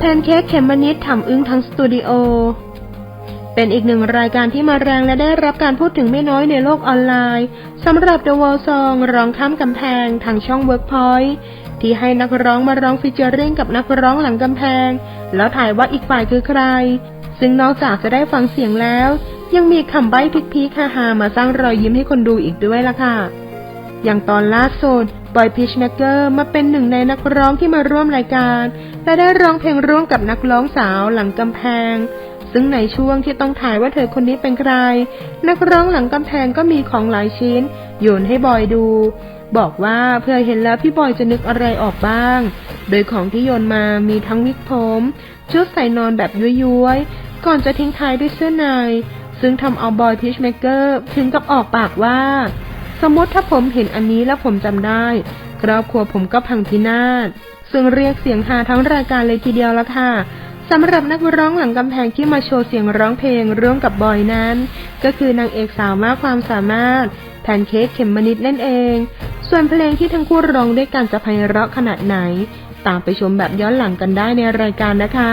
แพนเค้กเขมมนิดทำอึ้งทั้งสตูดิโอ เป็นอีกหนึ่งรายการที่มาแรงและได้รับการพูดถึงไม่น้อยในโลกออนไลน์สำหรับ The Wall Song ร้องข้ามกำแพงทางช่อง Workpoint ที่ให้นักร้องมาร้องฟิชเจอริ่งกับนักร้องหลังกำแพง แล้วถ่ายว่าอีกฝ่ายคือใคร ซึ่งนอกจากจะได้ฟังเสียงแล้ว ยังมีคำใบ้พิกๆฮาๆมาสร้างรอยยิ้มให้คนดูอีกด้วยล่ะค่ะ อย่างตอนล่าสุดบอยพีชแมกเกอร์มาเป็นหนึ่งในนักร้องที่มาร่วมรายการ และได้ร้องเพลงร่วมกับนักร้องสาวหลังกำแพง ซึ่งในช่วงที่ต้องถ่ายว่าเธอคนนี้เป็นใคร นักร้องหลังกำแพงก็มีของหลายชิ้น โยนให้บอยดู บอกว่าเพื่อเห็นแล้วพี่บอยจะนึกอะไรออกบ้าง โดยของที่โยนมามีทั้งวิกผมชุดใส่นอนแบบย้วยๆ ก่อนจะทิ้งท้ายด้วยเสื้อใน ซึ่งทำเอาบอยพีชเมกเกอร์ถึงกับออกปากว่า สมมติถ้าผมเห็นอันนี้แล้วผมจำได้ครอบครัวผมก็พังพินาศซึ่งเรียกเสียงฮาทั้งรายการเลยทีเดียวละค่ะสำหรับนักร้องหลังกำแพงที่มาโชว์เสียงร้องเพลงร่วมกับบอยนั้น ก็คือนางเอกสาวมากความสามารถแพนเค้กเข็มมนิดนั่นเอง ส่วนเพลงที่ทั้งคู่ร้องด้วยกันจะไพเราะขนาดไหน ตามไปชมแบบย้อนหลังกันได้ในรายการนะคะ